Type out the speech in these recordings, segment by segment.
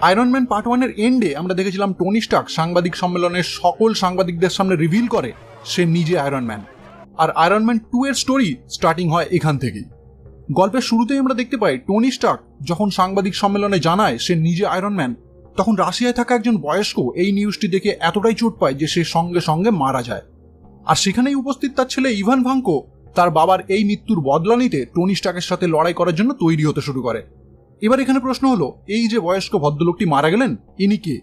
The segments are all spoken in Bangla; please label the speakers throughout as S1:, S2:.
S1: আয়রন ম্যান পার্ট ওয়ানের এন্ডে আমরা দেখেছিলাম টনি স্টার্ক সাংবাদিক সম্মেলনের সকল সাংবাদিকদের সামনে রিভিল করে সে নিজে আয়রন ম্যান আর আয়রন ম্যান টু এর স্টোরি স্টার্টিং হয় এখান থেকেই। গল্পের শুরুতেই আমরা দেখতে পাই টনি স্টার্ক যখন সাংবাদিক সম্মেলনে জানায় সে নিজে আয়রন ম্যান তখন রাশিয়ায় থাকা একজন বয়স্ক এই নিউজটি দেখে এতটাই চোট পায় যে সে সঙ্গে সঙ্গে মারা যায়। আর সেখানেই উপস্থিত তার ছেলে ইভান ভাঙ্কো তার বাবার এই মৃত্যুর বদলা নিতে টনি স্টাকের সাথে লড়াই করার জন্য তৈরি হতে শুরু করে। এবার এখানে প্রশ্ন হলো, এই যে বয়স্ক ভদ্রলোকটি মারা গেলেন, ইনি কে?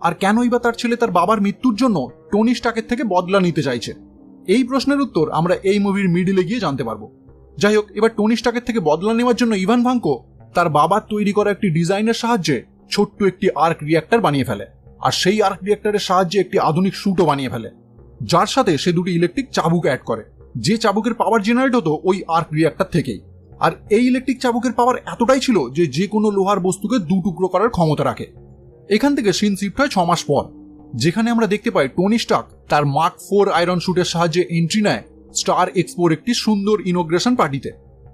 S1: আর কেনই বা তার ছেলে তার বাবার মৃত্যুর জন্য টনি স্টাকের থেকে বদলা নিতে চাইছে? এই প্রশ্নের উত্তর আমরা এই মুভির মিডিলে গিয়ে জানতে পারব। যাই হোক, এবার টনি স্টাকের থেকে বদলা নেওয়ার জন্য ইভান ভাঙ্কো তার বাবার তৈরি করা একটি ডিজাইনের সাহায্যে ছোট্ট একটি আর্ক রিয়াক্টর বানিয়ে ফেলে। আর সেই আর্ক রিয়াক্টরের সাহায্যে একটি আধুনিক স্যুটও বানিয়ে ফেলে। যার সাথে সে দুটি ইলেকট্রিক চাবুক অ্যাড করে। যে চাবুকের পাওয়ার জেনারেট হতো ওই আর্ক রিয়াক্টর থেকেই। আর এই ইলেকট্রিক চাবুকের পাওয়ার এতটাই ছিল যে যে কোনো লোহার বস্তুকে দু টুকরো করার ক্ষমতা রাখে। এখান থেকে সিন শিফট হয় ছ মাস পর। যেখানে আমরা দেখতে পাই টনি স্টার্ক তার মার্ক ফোর আয়রন শুটের সাহায্যে এন্ট্রি নেয় স্টার এক্সপোর একটি সুন্দর ইনোগ্রেশন পার্টিতে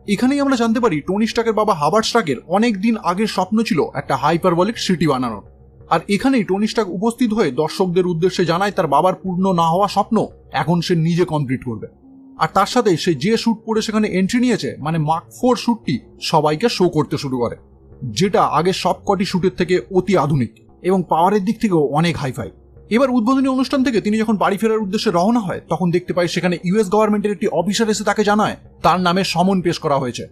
S1: এখানেই আমরা জানতে পারি টনি স্টার্কের বাবা হাবার্ট স্টার্কের অনেক দিন আগের স্বপ্ন ছিল একটা হাইপারবলিক সিটি বানানোর। আর এখানেই টনি স্টার্ক উপস্থিত হয়ে দর্শকদের উদ্দেশ্যে জানায় তার বাবার পূর্ণ না হওয়া স্বপ্ন, এখন সে নিজে কমপ্লিট করবে। আর তার সাথে সে যে শ্যুট পরে সেখানে এন্ট্রি নিয়েছে মানে মার্ক ফোর শ্যুটটি সবাইকে শো করতে শুরু করে, যেটা আগে সব কটি শ্যুটের থেকে অতি আধুনিক এবং পাওয়ারের দিক থেকেও অনেক হাইফাই এবার উদ্বোধনী অনুষ্ঠান থেকে তিনি যখন বাড়ি ফেরার উদ্দেশ্যে রওনা হয়, তখন দেখতে পাই সেখানে ইউএস গভর্নমেন্টের একটি অফিসার এসে তাকে জানায়, তার নামে সমন পেশ করা হয়েছে।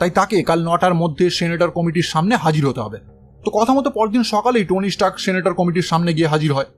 S1: তাই তাকে কাল নটার মধ্যে সেনেটর কমিটির সামনে হাজির হতে হবে। তো কথা মতো পরদিন সকালেই টনি স্টাক সেনেটর কমিটির সামনে গিয়ে হাজির হয়।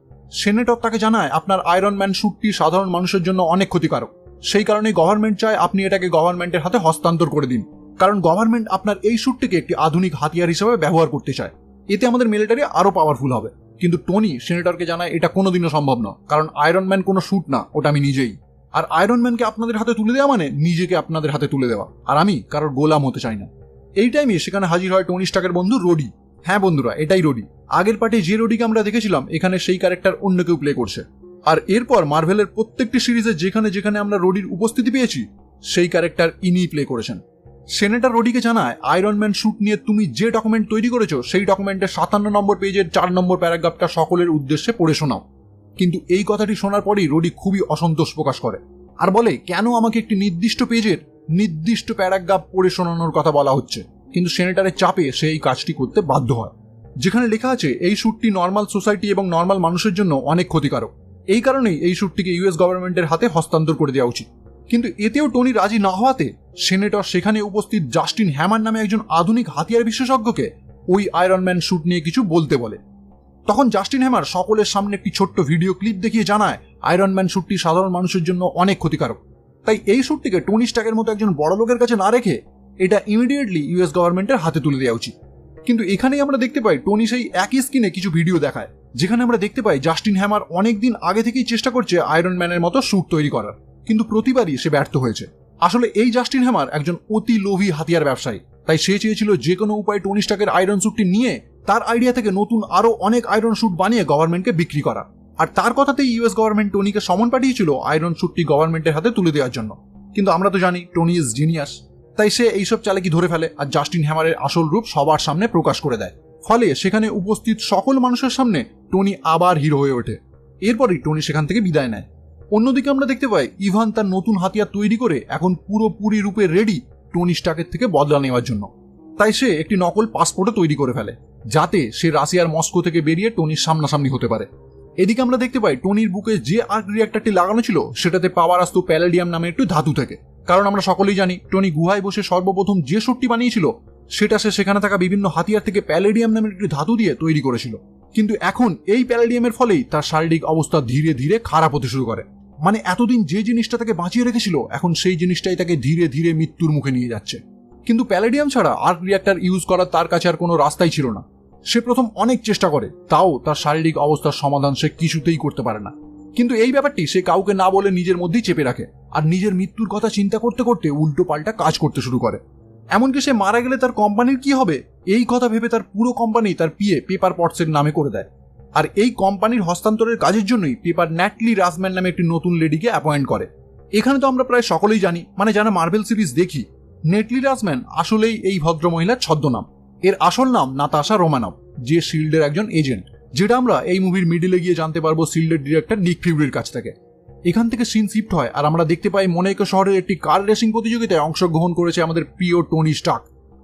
S1: সেনেটর তাকে জানায়, আপনার আয়রন ম্যান শ্যুটটি সাধারণ মানুষের জন্য অনেক ক্ষতিকারক। সেই কারণেই গভর্নমেন্ট চায় আপনি এটাকে গভর্নমেন্টের হাতে হস্তান্তর করে দিন। কারণ গভর্নমেন্ট আপনার এই শ্যুটটিকে একটি আধুনিক হাতিয়ার হিসেবে ব্যবহার করতে চায়। এতে আমাদের মিলিটারি আরও পাওয়ারফুল হবে। কিন্তু টনি সেনেটরকে জানায় এটা কোনোদিনও সম্ভব না কারণ আয়রন ম্যান কোনো শ্যুট না, ওটা আমি নিজেই। আর আয়রন ম্যানকে আপনাদের হাতে তুলে দেওয়া মানে নিজেকে আপনাদের হাতে তুলে দেওয়া। আর আমি কারোর গোলাম হতে চাই না। এই টাইমে সেখানে হাজির হয় টনি স্টাকের বন্ধু রোডি হ্যাঁ বন্ধুরা, এটাই রোডি আগের পার্টে যে রোডিকে আমরা দেখেছিলাম, এখানে সেই ক্যারেক্টার অন্য কেউ প্লে করছে। আর এরপর মার্ভেলের প্রত্যেকটি সিরিজে যেখানে যেখানে আমরা রোডির উপস্থিতি পেয়েছি, সেই ক্যারেক্টার ইনি প্লে করেছেন। সেনেটার রোডিকে জানায়, আয়রন ম্যান শ্যুট নিয়ে তুমি যে ডকুমেন্ট তৈরি করেছ, সেই ডকুমেন্টের সাতান্ন নম্বর পেজের চার নম্বর প্যারাগ্রাফটা সকলের উদ্দেশ্যে পড়ে শোনাও। কিন্তু এই কথাটি শোনার পরেই রোডি খুবই অসন্তোষ প্রকাশ করে আর বলে, কেন আমাকে একটি নির্দিষ্ট পেজের নির্দিষ্ট প্যারাগ্রাফ পড়ে শোনানোর কথা বলা হচ্ছে? কিন্তু সেনেটারের চাপে সে এই কাজটি করতে বাধ্য হয়। যেখানে লেখা আছে, এই শ্যুটটি নর্মাল সোসাইটি এবং নর্মাল মানুষের জন্য অনেক ক্ষতিকারক। এই কারণেই এই শ্যুটটিকে ইউএস গভর্নমেন্টের হাতে হস্তান্তর করে দেওয়া উচিত। কিন্তু এতেও টনি রাজি না হওয়াতে সেনেটর সেখানে উপস্থিত জাস্টিন হ্যামার নামে একজন আধুনিক হাতিয়ার বিশেষজ্ঞকে ওই আয়রন ম্যান শ্যুট নিয়ে কিছু বলতে বলে। তখন জাস্টিন হ্যামার সকলের সামনে একটি ছোট্ট ভিডিও ক্লিপ দেখিয়ে জানায়, আয়রন ম্যান শ্যুটটি সাধারণ মানুষের জন্য অনেক ক্ষতিকারক। তাই এই শ্যুটটিকে টনি স্টাকের মতো একজন বড় লোকের কাছে না রেখে এটা ইমিডিয়েটলি ইউএস গভর্নমেন্টের হাতে তুলে দেওয়া উচিত। কিন্তু এখানেই আমরা দেখতে পাই টনি সেই একই স্কিনে কিছু ভিডিও দেখায়। যেখানে আমরা দেখতে পাই জাস্টিন হ্যামার অনেকদিন আগে থেকেই চেষ্টা করছে আয়রন ম্যানের মতো স্যুট তৈরি করার, কিন্তু প্রতিবারই সে ব্যর্থ হয়েছে। আসলে এই জাস্টিন হ্যামার একজন অতি লোভী হাতিয়ার ব্যবসায়ী, তাই সে চেয়েছিল যে কোনো উপায়ে টনি স্টাকের আয়রন স্যুটটি নিয়ে তার আইডিয়া থেকে নতুন আরও অনেক আয়রন স্যুট বানিয়ে গভর্নমেন্টকে বিক্রি করা। আর তার কথাতেই ইউএস গভর্নমেন্ট টনিকে সমন পাঠিয়েছিল আয়রন স্যুটটি গভর্নমেন্টের হাতে তুলে দেওয়ার জন্য। কিন্তু আমরা তো জানি টনি ইজ জিনিয়াস তাই সে এইসব চালাকি ধরে ফেলে আর জাস্টিন হ্যামারের আসল রূপ সবার সামনে প্রকাশ করে দেয়। ফলে সেখানে উপস্থিত সকল মানুষের সামনে টনি আবার হিরো হয়ে ওঠে। এরপরই টনি সেখান থেকে বিদায় নেয়। অন্যদিকে আমরা দেখতে পাই ইভান তার নতুন হাতিয়ার তৈরি করে এখন পুরোপুরি রূপে রেডি টনি স্টাকের থেকে বদলা নেওয়ার জন্য। তাই সে একটি নকল পাসপোর্টও তৈরি করে ফেলে, যাতে সে রাশিয়ার মস্কো থেকে বেরিয়ে টনির সামনাসামনি হতে পারে। এদিকে আমরা দেখতে পাই টনির বুকে যে আর্ক রিয়াক্টারটি লাগানো ছিল, সেটাতে পাওয়ার আসতো প্যালাডিয়াম নামে একটু ধাতু থেকে। কারণ আমরা সকলেই জানি, টনি গুহায় বসে সর্বপ্রথম যে শটটি বানিয়েছিল সেটা সে সেখানে থাকা বিভিন্ন হাতিয়ার থেকে প্যালেডিয়াম নামের একটি ধাতু দিয়ে তৈরি করেছিল। কিন্তু এখন এই প্যালেডিয়ামের ফলেই তার শারীরিক অবস্থা ধীরে ধীরে খারাপ হতে শুরু করে। মানে এতদিন যে জিনিসটা তাকে বাঁচিয়ে রেখেছিল, এখন সেই জিনিসটাই তাকে ধীরে ধীরে মৃত্যুর মুখে নিয়ে যাচ্ছে। কিন্তু প্যালেডিয়াম ছাড়া আর্ক রিয়াক্টার ইউজ করার তার কাছে আর কোনো রাস্তাই ছিল না। সে প্রথম অনেক চেষ্টা করে, তাও তার শারীরিক অবস্থার সমাধান সে কিছুতেই করতে পারে না। কিন্তু এই ব্যাপারটি সে কাউকে না বলে নিজের মধ্যেই চেপে রাখে, আর নিজের মৃত্যুর কথা চিন্তা করতে করতে উল্টো পাল্টা কাজ করতে শুরু করে। এমনকি সে মারা গেলে তার কোম্পানির কি হবে? এই কথা ভেবে তার পুরো কোম্পানি তার পিয়ে পেপার পটসের নামে করে দেয়। আর এই কোম্পানির হস্তান্তরের কাজের জন্যই পেপার ন্যাটলি রাজম্যান নামে একটি নতুন লেডিকে অ্যাপয়েন্ট করে। এখানে তো আমরা প্রায় সকলেই জানি মানে যারা মার্বেল সিরিজ দেখি নেটলি রাজম্যান আসলেই এই ভদ্রমহিলার ছদ্মনাম। এর আসল নাম নাতাশা রোমানব যে শিল্ডের একজন এজেন্ট যেটা আমরা এই মুভির মিডিলে গিয়ে জানতে পারব শিল্ডের ডিরেক্টর নিক ফিউরির কাছ থেকে। এখান থেকে সিন শিফট হয়। আর আমরা দেখতে পাই মনেকো শহরের একটি কার রেসিং প্রতিযোগিতায় অংশগ্রহণ করেছে আমাদের প্রিয় টনি স্টাক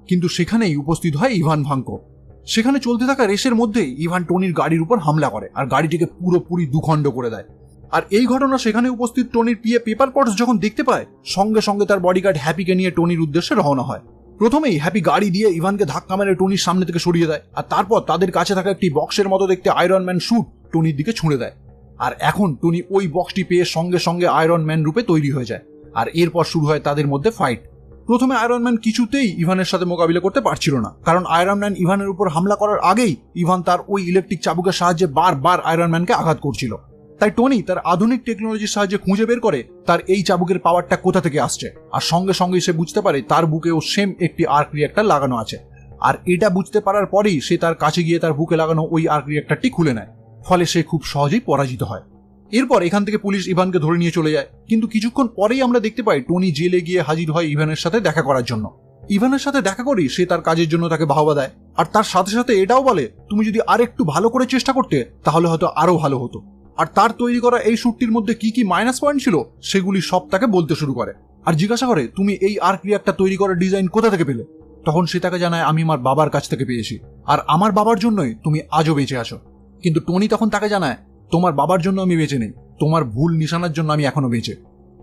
S1: কিন্তু সেখানেই উপস্থিত হয় ইভান ভাঙ্কো। সেখানে চলতে থাকা রেসের মধ্যেই ইভান টনির গাড়ির উপর হামলা করে আর গাড়িটিকে পুরোপুরি দুখণ্ড করে দেয়। আর এই ঘটনা সেখানে উপস্থিত টনির পিয়ে পেপার পটস যখন দেখতে পায়, সঙ্গে সঙ্গে তার বডিগার্ড হ্যাপিকে নিয়ে টনির উদ্দেশ্যে রওনা হয়। প্রথমেই হ্যাপি গাড়ি দিয়ে ইভানকে ধাক্কা মেরে টনির সামনে থেকে সরিয়ে দেয়। আর তারপর তাদের কাছে থাকা একটি বক্সের মতো দেখতে আয়রন ম্যান শুট টনির দিকে ছুঁড়ে দেয়। আর এখন টনি ওই বক্সটি পেয়ে সঙ্গে সঙ্গে আয়রন ম্যান রূপে তৈরি হয়ে যায়। আর এরপর শুরু হয় তাদের মধ্যে ফাইট প্রথমে আয়রন ম্যান কিছুতেই ইভানের সাথে মোকাবিলা করতে পারছিল না, কারণ আয়রন ম্যান ইভানের উপর হামলা করার আগেই ইভান তার ওই ইলেকট্রিক চাবুকের সাহায্যে বারবার আয়রন ম্যানকে আঘাত করছিল। তাই টনি তার আধুনিক টেকনোলজির সাহায্যে খুঁজে বের করে তার এই চাবুকের পাওয়ারটা কোথা থেকে আসছে। আর সঙ্গে সঙ্গে সে বুঝতে পারে তার বুকেও সেম একটি আর্ক রিয়াক্টার লাগানো আছে। আর এটা বুঝতে পারার পরেই সে তার কাছে গিয়ে তার বুকে লাগানো ওই আর্ক রিয়াক্টারটি খুলে নেয়। ফলে সে খুব সহজেই পরাজিত হয়। এরপর এখান থেকে পুলিশ ইভানকে ধরে নিয়ে চলে যায়। কিন্তু কিছুক্ষণ পরেই আমরা দেখতে পাই টনি জেলে গিয়ে হাজির হয় ইভানের সাথে দেখা করার জন্য। ইভানের সাথে দেখা করি সে তার কাজের জন্য তাকে বাহবা দেয়। আর তার সাথে সাথে এটাও বলে, তুমি যদি আর একটু ভালো করে চেষ্টা করতে, তাহলে হয়তো আরও ভালো হতো। আর তার তৈরি করা এই শ্যুটটির মধ্যে কি কি মাইনাস পয়েন্ট ছিল, সেগুলি সব তাকে বলতে শুরু করে। আর জিজ্ঞাসা করে, তুমি এই আর্ক রিয়াক্টার তৈরি করার ডিজাইন কোথা থেকে পেলে? তখন সে তাকে জানায়, আমি আমার বাবার কাছ থেকে পেয়েছি। আর আমার বাবার জন্যই তুমি আজও বেঁচে আছো। কিন্তু টনি তখন তাকে জানায়, তোমার বাবার জন্য আমি বেঁচে নেই, তোমার ভুল নিশানার জন্য আমি এখনও বেঁচে।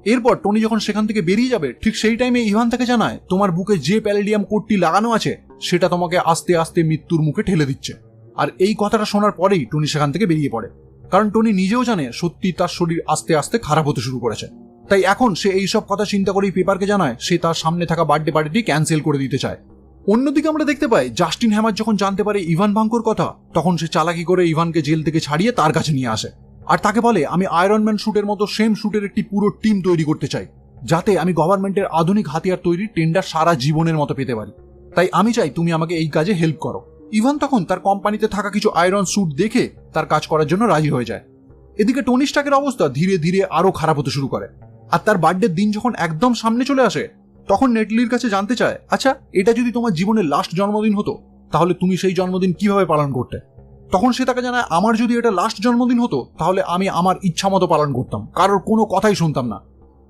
S1: এরপর টনি যখন সেখান থেকে বেরিয়ে যাবে, ঠিক সেই টাইমে ইভান তাকে জানায়, তোমার বুকে যে প্যালেডিয়াম কোডটি লাগানো আছে, সেটা তোমাকে আস্তে আস্তে মৃত্যুর মুখে ঠেলে দিচ্ছে। আর এই কথাটা শোনার পরেই টনি সেখান থেকে বেরিয়ে পড়ে। কারণ টনি নিজেও জানে সত্যি তার শরীর আস্তে আস্তে খারাপ হতে শুরু করেছে। তাই এখন সে এইসব কথা চিন্তা করেই পেপারকে জানায়, সে তার সামনে থাকা বার্থডে পার্টিটি ক্যান্সেল করে দিতে চায়। অন্যদিকে আমরা দেখতে পাই, জাস্টিন হ্যামার যখন জানতে পারে ইভান ভাঙ্কোর কথা, তখন সে চালাকি করে ইভানকে জেল থেকে ছাড়িয়ে তার কাছে নিয়ে আসে। আর তাকে বলে, আমি আয়রন ম্যান শুটের মতো সেম শুটের একটি পুরো টিম তৈরি করতে চাই, যাতে আমি গভর্নমেন্টের আধুনিক হাতিয়ার তৈরির টেন্ডার সারা জীবনের মতো পেতে পারি। তাই আমি চাই তুমি আমাকে এই কাজে হেল্প করো। ইভান তখন তার কোম্পানিতে থাকা কিছু আয়রন স্যুট দেখে তার কাজ করার জন্য রাজি হয়ে যায়। এদিকে টনি স্টাকের অবস্থা ধীরে ধীরে আরও খারাপ হতে শুরু করে। আর তার বার্থডের দিন যখন একদম সামনে চলে আসে তখন নেটলির কাছে জানতে চায় আচ্ছা এটা যদি তোমার জীবনের লাস্ট জন্মদিন হতো, তাহলে তুমি সেই জন্মদিন কীভাবে পালন করতে? তখন সে তাকে জানায়, আমার যদি এটা লাস্ট জন্মদিন হতো, তাহলে আমি আমার ইচ্ছা মতো পালন করতাম। কারোর কোনো কথাই শুনতাম না।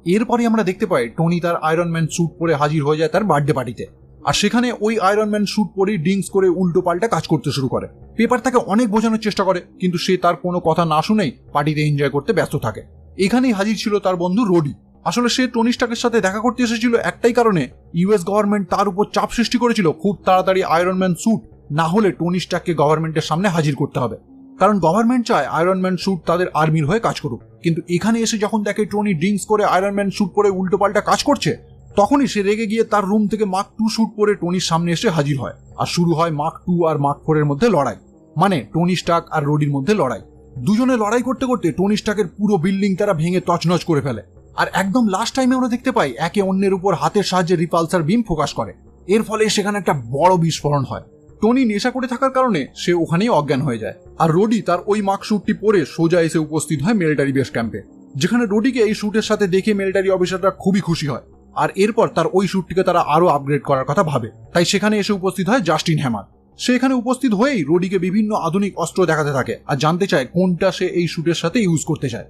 S1: এরপরে আমরা দেখতে পাই, টনি তার আয়রন ম্যান স্যুট পরে হাজির হয়ে যায় তার বার্থডে পার্টিতে আর সেখানে ওই আয়রন ম্যান স্যুট পরেই ড্রিঙ্কস করে উল্টো পাল্টা কাজ করতে শুরু করে। পেপার তাকে অনেক বোঝানোর চেষ্টা করে, কিন্তু সে তার কোনো কথা না শুনেই পার্টিতে এনজয় করতে ব্যস্ত থাকে। এখানেই হাজির ছিল তার বন্ধু রোডি আসলে সে টনি স্টাকের সাথে দেখা করতে এসেছিল একটাই কারণে। ইউএস গভর্নমেন্ট তার উপর চাপ সৃষ্টি করেছিল খুব তাড়াতাড়ি আয়রন ম্যান স্যুট না হলে টনি স্টাককে গভর্নমেন্টের সামনে হাজির করতে হবে। কারণ গভর্নমেন্ট চায় আয়রন ম্যান স্যুট তাদের আর্মির হয়ে কাজ করুক। কিন্তু এখানে এসে যখন দেখে টনি ড্রিঙ্কস করে আয়রন ম্যান স্যুট পরে উল্টো পাল্টা কাজ করছে, তখনই সে রেগে গিয়ে তার রুম থেকে মার্ক টু শ্যুট পরে টনির সামনে এসে হাজির হয়। আর শুরু হয় মার্ক টু আর মার্ক ফোরের মধ্যে লড়াই। মানে টনি স্টাক আর রোডির মধ্যে লড়াই। দুজনে লড়াই করতে করতে টনি স্টাকের পুরো বিল্ডিং তারা ভেঙে তছনছ করে ফেলে। আর একদম লাস্ট টাইমে আমরা দেখতে পাই, একে অন্যের উপর হাতের সাহায্যে রিপালসার বিম ফোকাস করে। এর ফলে সেখানে একটা বড় বিস্ফোরণ হয়। টনি নেশা করে থাকার কারণে সে ওখানেই অজ্ঞান হয়ে যায়। আর রোডি তার ওই মার্ক স্যুটটি পরে সোজা এসে উপস্থিত হয় মিলিটারি বেস ক্যাম্পে যেখানে রোডিকে এই স্যুটের সাথে দেখে মিলিটারি অফিসাররা খুবই খুশি হয়। আর এরপর তার ওই স্যুটটিকে তারা আরও আপগ্রেড করার কথা ভাবে। তাই সেখানে এসে উপস্থিত হয় জাস্টিন হ্যামার সে এখানে উপস্থিত হয়েই রোডিকে বিভিন্ন আধুনিক অস্ত্র দেখাতে থাকে। আর জানতে চায় কোনটা সে এই স্যুটের সাথে ইউজ করতে চায়।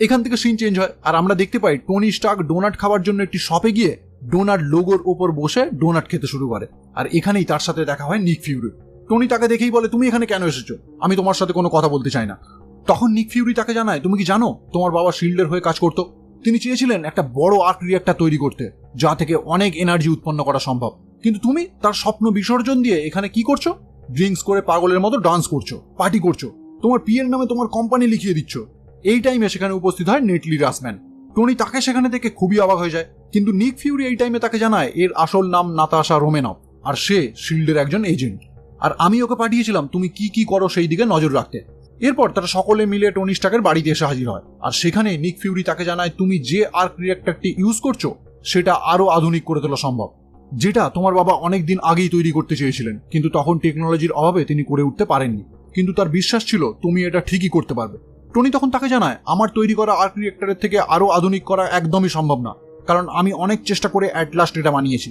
S1: এখান থেকে সিন চেঞ্জ হয়। আর আমরা দেখতে পাই টনি স্টাক ডোনাট খাওয়ার জন্য একটি শপে গিয়ে ডোনাট লোগোর ওপর বসে ডোনাট খেতে শুরু করে। আর এখানেই তার সাথে দেখা হয় নিক ফিউরি টনি তাকে দেখেই বলে, তুমি এখানে কেন এসেছ? আমি তোমার সাথে কোনো কথা বলতে চাই না। তখন নিক ফিউরি তাকে জানায়, তুমি কি জানো, তোমার বাবা শিল্ডের হয়ে কাজ করতো? তিনি চেয়েছিলেন একটা বড় আর্ট রিয়াক্টার তৈরি করতে, যা থেকে অনেক এনার্জি উৎপন্ন করা সম্ভব। কিন্তু তুমি তার স্বপ্ন বিসর্জন দিয়ে এখানে কি করছ? ড্রিঙ্কস করে পাগলের মতো ডান্স করছ পার্টি করছ। তোমার পিয়ের নামে তোমার কোম্পানি লিখিয়ে দিচ্ছ। এই টাইমে সেখানে উপস্থিত হয় নেটলি রাসম্যান টনি তাকে সেখানে থেকে খুবই অবাক হয়ে যায়। কিন্তু নিক ফিউরি এই টাইমে তাকে জানায়, এর আসল নাম নাতাশা রোমেনভ আর সে শিল্ডের একজন এজেন্ট আর আমি ওকে পাঠিয়েছিলাম, তুমি কি কি করো সেই দিকে নজর রাখতে। এরপর তারা সকলে মিলে টনি স্টাকের বাড়িতে এসে হাজির হয়। আর সেখানে নিক ফিউরি তাকে জানায়, তুমি যে আর্ক রিয়াক্টারটি ইউজ করছ, সেটা আরও আধুনিক করে তোলা সম্ভব। যেটা তোমার বাবা অনেক দিন আগেই তৈরি করতে চেয়েছিলেন, কিন্তু তখন টেকনোলজির অভাবে তিনি করে উঠতে পারেননি। কিন্তু তার বিশ্বাস ছিল, তুমি এটা ঠিকই করতে পারবে। টনি তখন তাকে জানায়, আমার তৈরি করা আর্ক রিয়েক্টরের থেকে আরও আধুনিক করা একদমই সম্ভব না। কারণ আমি অনেক চেষ্টা করে অ্যাট লাস্ট এটা বানিয়েছি।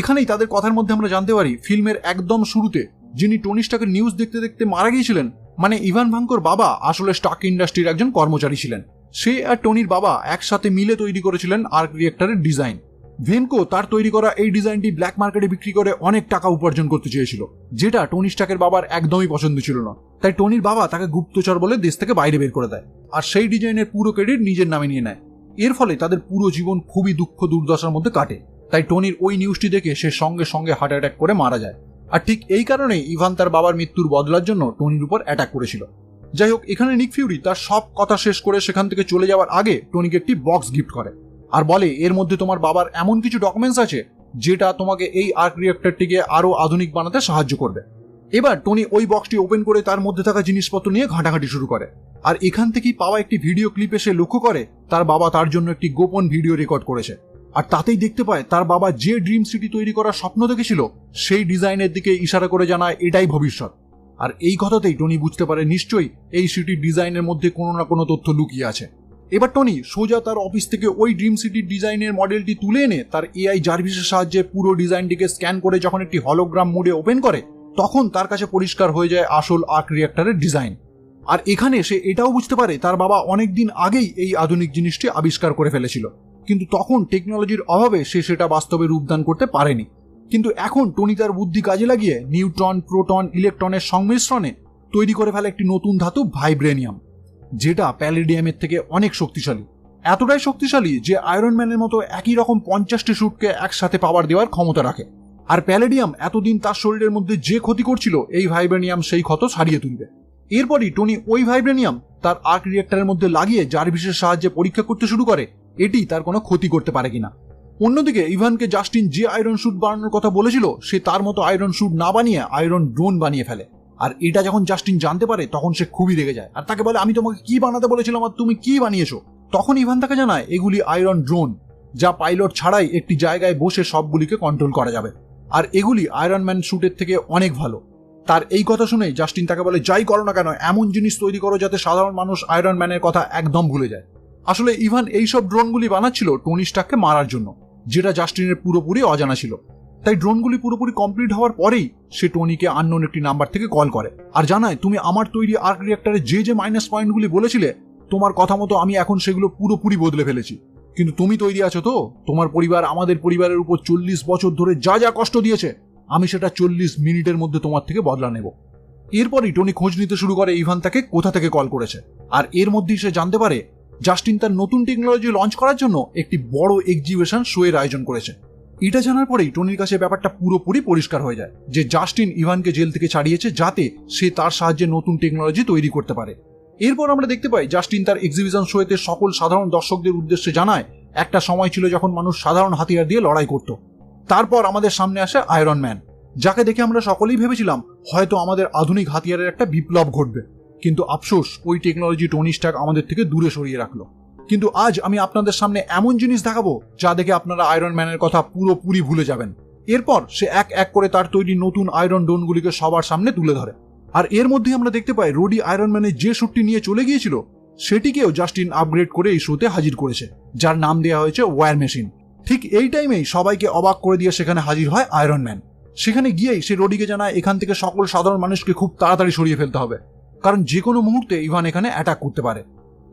S1: এখানেই তাদের কথার মধ্যে আমরা জানতে পারি, ফিল্মের একদম শুরুতে যিনি টনি স্টাকের নিউজ দেখতে দেখতে মারা গিয়েছিলেন মানে ইভান ভাঙ্কর বাবা আসলে স্টাক ইন্ডাস্ট্রির একজন কর্মচারী ছিলেন। সে আর টনির বাবা একসাথে মিলে তৈরি করেছিলেন আর্ক রিয়েক্টরের ডিজাইন ভেনকো তার তৈরি করা এই ডিজাইনটি ব্ল্যাক মার্কেটে বিক্রি করে অনেক টাকা উপার্জন করতে চেয়েছিল, যেটা টনি স্টাকের বাবার একদমই পছন্দ ছিল না। তাই টনির বাবা তাকে গুপ্তচর বলে দেশ থেকে বাইরে বের করে দেয়, আর সেই ডিজাইনের পুরো ক্রেডিট নিজের নামে নিয়ে নেয়। এর ফলে তাদের পুরো জীবন খুবই দুঃখ দুর্দশার মধ্যে কাটে। তাই টনির ওই নিউজটি দেখে সে সঙ্গে সঙ্গে হার্ট অ্যাটাক করে মারা যায়। আর ঠিক এই কারণেই ইভান তার বাবার মৃত্যুর বদলার জন্য টনির উপর অ্যাটাক করেছিল। যাই হোক, এখানে নিক ফিউরি তার সব কথা শেষ করে সেখান থেকে চলে যাওয়ার আগে টনিকে একটি বক্স গিফট করে। আর বলে, এর মধ্যে তোমার বাবার এমন কিছু ডকুমেন্টস আছে, যেটা তোমাকে এই আর্ক রিয়েক্টরটিকে আরও আধুনিক বানাতে সাহায্য করবে। এবার টনি ওই বক্সটি ওপেন করে তার মধ্যে থাকা জিনিসপত্র নিয়ে ঘাঁটাঘাঁটি শুরু করে। আর এখান থেকেই পাওয়া একটি ভিডিও ক্লিপে সে লক্ষ্য করে, তার বাবা তার জন্য একটি গোপন ভিডিও রেকর্ড করেছে। আর তাতেই দেখতে পায়, তার বাবা যে ড্রিম সিটি তৈরি করার স্বপ্ন দেখেছিল, সেই ডিজাইনের দিকে ইশারা করে জানায়, এটাই ভবিষ্যৎ। আর এই কথাতেই টনি বুঝতে পারে, নিশ্চয়ই এই সিটির ডিজাইনের মধ্যে কোনো না কোনো তথ্য লুকিয়ে আছে। এবার টনি, সোজা তার অফিস থেকে ওই ড্রিম সিটির ডিজাইনের মডেলটি তুলে এনে তার এআই জার্ভিসের সাহায্যে পুরো ডিজাইনটিকে স্ক্যান করে যখন একটি হলোগ্রাম মোডে ওপেন করে, তখন তার কাছে পরিষ্কার হয়ে যায় আসল আর্ক রিয়াক্টরের ডিজাইন আর এখানে সে এটাও বুঝতে পারে, তার বাবা অনেক দিন আগেই এই আধুনিক জিনিসটি আবিষ্কার করে ফেলেছিল। কিন্তু তখন টেকনোলজির অভাবে সে সেটা বাস্তবে রূপদান করতে পারেনি। কিন্তু এখন টনি তার বুদ্ধি কাজে লাগিয়ে নিউট্রন প্রোটন ইলেকট্রনের সংমিশ্রণে তৈরি করে ফেলে একটি নতুন ধাতু ভাইব্রেনিয়াম যেটা প্যালিডিয়ামের থেকে অনেক শক্তিশালী। এতটাই শক্তিশালী যে আয়রন ম্যানের মতো একই রকম পঞ্চাশটি শ্যুটকে একসাথে পাওয়ার দেওয়ার ক্ষমতা রাখে। আর প্যালেডিয়াম এতদিন তার শরীরের মধ্যে যে ক্ষতি করছিল, এই ভাইব্রেনিয়াম সেই ক্ষত সারিয়ে তুলবে। এরপরই টনি ওই ভাইব্রেনিয়াম তার আর্ক রিয়েক্টরের মধ্যে লাগিয়ে জার্ভিসের সাহায্যে পরীক্ষা করতে শুরু করে, এটি তার কোনো ক্ষতি করতে পারে কিনা। অন্যদিকে ইভানকে জাস্টিন যে আয়রন শ্যুট বানানোর কথা বলেছিল, সে তার মতো আয়রন স্যুট না বানিয়ে আয়রন ড্রোন বানিয়ে ফেলে। আর এটা যখন জাস্টিন জানতে পারে, তখন সে খুবই রেগে যায়। আর তাকে বলে, আমি তোমাকে কি বানাতে বলেছিলাম আর তুমি কি বানিয়েছো? তখন ইভান তাকে জানায়, এগুলি আয়রন ড্রোন যা পাইলট ছাড়াই একটি জায়গায় বসে সবগুলিকে কন্ট্রোল করা যাবে। আর এগুলি আয়রন ম্যান শ্যুটের থেকে অনেক ভালো। তার এই কথা শুনে জাস্টিন তাকে বলে, যাই করো না কেন, এমন জিনিস তৈরি করো যাতে সাধারণ মানুষ আয়রন ম্যানের কথা একদম ভুলে যায়। আসলে ইভান এইসব ড্রোনগুলি বানাচ্ছিল টনি স্টাককে মারার জন্য, যেটা জাস্টিনের পুরোপুরি অজানা ছিল। তাই ড্রোনগুলি পুরোপুরি কমপ্লিট হওয়ার পরেই সে টনিকে আননোন একটি নাম্বার থেকে কল করে। আর জানায়, তুমি আমার তৈরি আর্ক রিয়াক্টারে যে যে মাইনাস পয়েন্টগুলি বলেছিলে, তোমার কথা মতো আমি এখন সেগুলো পুরোপুরি বদলে ফেলেছি। কিন্তু তুমি তৈরি আছো তো? তোমার পরিবার আমাদের পরিবারের উপর চল্লিশ বছর ধরে যা যা কষ্ট দিয়েছে, আমি সেটা চল্লিশ মিনিটের মধ্যে তোমার থেকে বদলা নেব। এরপরই টনি খোঁজ নিতে শুরু করে ইভান তাকে কোথা থেকে কল করেছে। আর এর মধ্যেই সে জানতে পারে, জাস্টিন তার নতুন টেকনোলজি লঞ্চ করার জন্য একটি বড় এক্সিবিশন শোয়ের আয়োজন করেছে। এটা জানার পরেই টনির কাছে ব্যাপারটা পুরোপুরি পরিষ্কার হয়ে যায় যে জাস্টিন ইভানকে জেল থেকে ছাড়িয়েছে যাতে সে তার সাহায্যে নতুন টেকনোলজি তৈরি করতে পারে। এরপর আমরা দেখতে পাই জাস্টিন তার এক্সিবিশন শোয়েতে সকল সাধারণ দর্শকদের উদ্দেশ্যে জানায়, একটা সময় ছিল যখন মানুষ সাধারণ হাতিয়ার দিয়ে লড়াই করত। তারপর আমাদের সামনে আসে আয়রন ম্যান যাকে দেখে আমরা সকলেই ভেবেছিলাম হয়তো আমাদের আধুনিক হাতিয়ারের একটা বিপ্লব ঘটবে। কিন্তু আফসোস, ওই টেকনোলজি টনি স্টাক আমাদের থেকে দূরে সরিয়ে রাখল। কিন্তু আজ আমি আপনাদের সামনে এমন জিনিস দেখাবো যা দেখে আপনারা আয়রন ম্যানের কথা পুরোপুরি ভুলে যাবেন। এরপর সে এক এক করে তার তৈরি নতুন আয়রন ডোনগুলিকে সবার সামনে তুলে ধরে। আর এর মধ্যে আমরা দেখতে পাই রোডি আয়রন ম্যানের যে শ্যুটটি নিয়ে চলে গিয়েছিল, সেটিকেও জাস্টিন আপগ্রেড করে এই শোতে হাজির করেছে, যার নাম দেওয়া হয়েছে ওয়্যার মেশিন ঠিক এই টাইমেই সবাইকে অবাক করে দিয়ে সেখানে হাজির হয় আয়রন ম্যান সেখানে গিয়েই সে রোডিকে জানায়, এখান থেকে সকল সাধারণ মানুষকে খুব তাড়াতাড়ি সরিয়ে ফেলতে হবে। কারণ যে কোনো মুহূর্তে ইভান এখানে অ্যাটাক করতে পারে।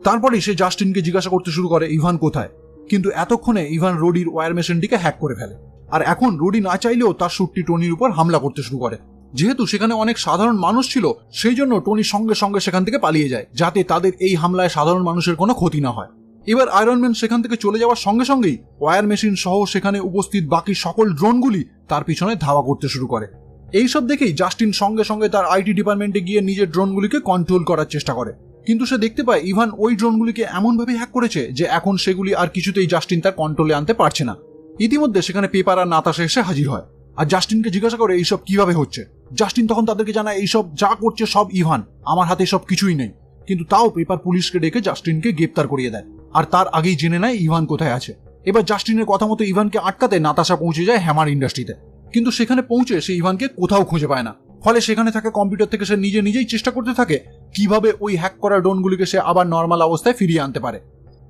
S1: তারপরেই সে জাস্টিনকে জিজ্ঞাসা করতে শুরু করে, ইভান কোথায়? কিন্তু এতক্ষণে ইভান রোডির ওয়্যার মেশিনটিকে হ্যাক করে ফেলে। আর এখন রোডি না চাইলেও তার সুটটি টনির উপর হামলা করতে শুরু করে। যেহেতু সেখানে অনেক সাধারণ মানুষ ছিল, সেই জন্য টনি সঙ্গে সঙ্গে সেখান থেকে পালিয়ে যায়, যাতে তাদের এই হামলায় সাধারণ মানুষের কোনো ক্ষতি না হয়। এবার আয়রনম্যান সেখান থেকে চলে যাওয়ার সঙ্গে সঙ্গেই ওয়্যার মেশিন সহ সেখানে উপস্থিত বাকি সকল ড্রোনগুলি তার পিছনে ধাওয়া করতে শুরু করে। এইসব দেখেই জাস্টিন সঙ্গে সঙ্গে তার আইটি ডিপার্টমেন্টে গিয়ে নিজের ড্রোনগুলিকে কন্ট্রোল করার চেষ্টা করে। কিন্তু সে দেখতে পায় ইভান ওই ড্রোনগুলিকে এমনভাবে হ্যাক করেছে যে এখন সেগুলি আর কিছুতেই জাস্টিন তার কন্ট্রোলে আনতে পারছে না। ইতিমধ্যে সেখানে পেপার আর নাতাশা এসে হাজির হয়। আর জাস্টিনকে জিজ্ঞাসা করে, এইসব কীভাবে হচ্ছে? জাস্টিন তখন তাদেরকে জানায়, এইসব যা করছে সব ইভান। আমার হাতে সব কিছুই নেই। কিন্তু তাও পেপার পুলিশকে ডেকে জাস্টিনকে গ্রেপ্তার করিয়ে দেয়। আর তার আগেই জেনে নেয় ইভান কোথায় আছে। এবার জাস্টিনের কথা মতো ইভানকে আটকাতে নাতাশা পৌঁছে যায় হ্যামার ইন্ডাস্ট্রিতে। কিন্তু সেখানে পৌঁছে সে ইভানকে কোথাও খুঁজে পায় না। ফলে সেখানে থাকা কম্পিউটার থেকে সে নিজে নিজেই চেষ্টা করতে থাকে কীভাবে ওই হ্যাক করা ড্রোনগুলিকে সে আবার নর্মাল অবস্থায় ফিরিয়ে আনতে পারে।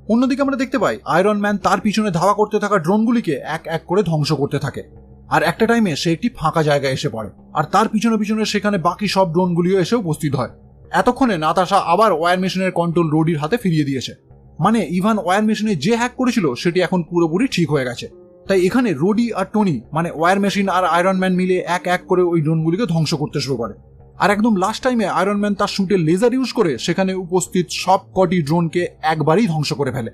S1: অন্যদিকে আমরা দেখতে পাই আয়রন ম্যান তার পিছনে ধাওয়া করতে থাকা ড্রোনগুলিকে এক এক করে ধ্বংস করতে থাকে। আর একটা টাইমে সে একটি ফাঁকা জায়গায় এসে পড়ে। আর তার পিছনে পিছনে সেখানে বাকি সব ড্রোনগুলিও এসে উপস্থিত হয়। এতক্ষণে নাতাশা আবার ওয়্যার মেশিনের কন্ট্রোল রোডির হাতে ফিরিয়ে দিয়েছে। মানে ইভান ওয়্যার মেশিনে যে হ্যাক করেছিল, সেটি এখন পুরোপুরি ঠিক হয়ে গেছে। তাই এখানে রোডি আর টনি মানে ওয়ার মেশিন আর আয়রন ম্যান মিলে এক এক করে ওই ড্রোনগুলিকে ধ্বংস করতে শুরু করে। আর একদম লাস্ট টাইমে আয়রন ম্যান তার শুটে লেজার ইউজ করে সেখানে উপস্থিত সব কটি ড্রোনকে একবারই ধ্বংস করে ফেলে।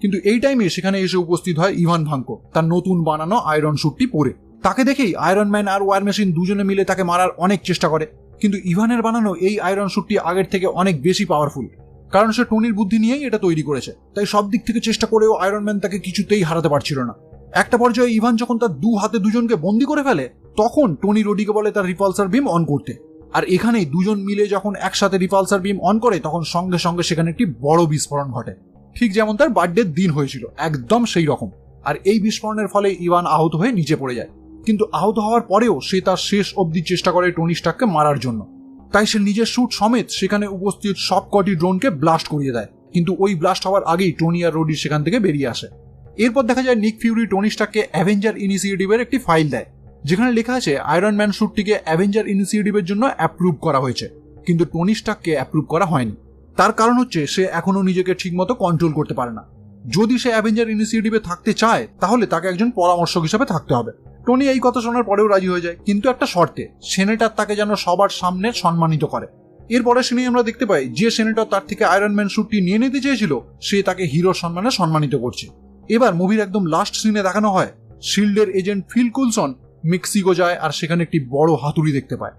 S1: কিন্তু এই টাইমে সেখানে এসে উপস্থিত হয় ইভান ভাঙ্কো, তার নতুন বানানো আয়রন শুটটি পরে। তাকে দেখেই আয়রন ম্যান আর ওয়ার মেশিন দুজনে মিলে তাকে মারার অনেক চেষ্টা করে। কিন্তু ইভানের বানানো এই আয়রন শুটটি আগের থেকে অনেক বেশি পাওয়ারফুল কারণ সে টনির বুদ্ধি নিয়েই এটা তৈরি করেছে। তাই সব দিক থেকে চেষ্টা করেও আয়রন ম্যান তাকে কিছুতেই হারাতে পারছিল না। একটা পর্যায়ে ইভান যখন তার দু হাতে দুজনকে বন্দি করে ফেলে, তখন টনি রোডিকে বলে তার রিপালসার বিম অন করতে। আর এখানেই দুজন মিলে যখন একসাথে রিপালসার বিম অন করে, তখন সঙ্গে সঙ্গে সেখানে একটি বড় বিস্ফোরণ ঘটে। ঠিক যেমন তার বার্থডের দিন হয়েছিল, একদম সেই রকম। আর এই বিস্ফোরণের ফলে ইভান আহত হয়ে নিচে পড়ে যায়। কিন্তু আহত হওয়ার পরেও সে তার শেষ অবধি চেষ্টা করে টনি স্টাককে মারার জন্য। তাই সে নিজের শুট সমেত সেখানে উপস্থিত সব কটি ড্রোনকে ব্লাস্ট করিয়ে দেয়। কিন্তু ওই ব্লাস্ট হওয়ার আগেই টনি আর রোডি সেখান থেকে বেরিয়ে আসে। এরপর দেখা যায় নিক ফিউরি টনি স্টাককে অ্যাভেঞ্জার ইনিশিয়েটিভের একটি ফাইল দেয়, যেখানে লেখা আছে, আয়রন ম্যান শুটটিকে অ্যাভেঞ্জার ইনিশিয়েটিভের জন্য অ্যাপ্রুভ করা হয়েছে, কিন্তু টনি স্টাককে অ্যাপ্রুভ করা হয়নি। তার কারণ হচ্ছে, সে এখনও নিজেকে ঠিকমতো কন্ট্রোল করতে পারে না। যদি সে অ্যাভেঞ্জার ইনিশিয়েটিভে থাকতে চায়, তাহলে তাকে একজন পরামর্শক হিসেবে থাকতে হবে। টনি এই কথা শোনার পরেও রাজি হয়ে যায়, কিন্তু একটা শর্তে, সেনেটার তাকে যেন সবার সামনে সম্মানিত করে। এরপরে সিনেই আমরা দেখতে পাই, যে সেনেটর তার থেকে আয়রন ম্যান শুটটি নিয়ে নিতে চেয়েছিল, সে তাকে হিরোর সম্মানে সম্মানিত করছে। এবার মুভির একদম লাস্ট সিনে দেখানো হয়। শিল্ডের এজেন্ট ফিল কুলসন মেক্সিকো যায় আর সেখানে একটি বড় হাতুড়ি দেখতে পায়।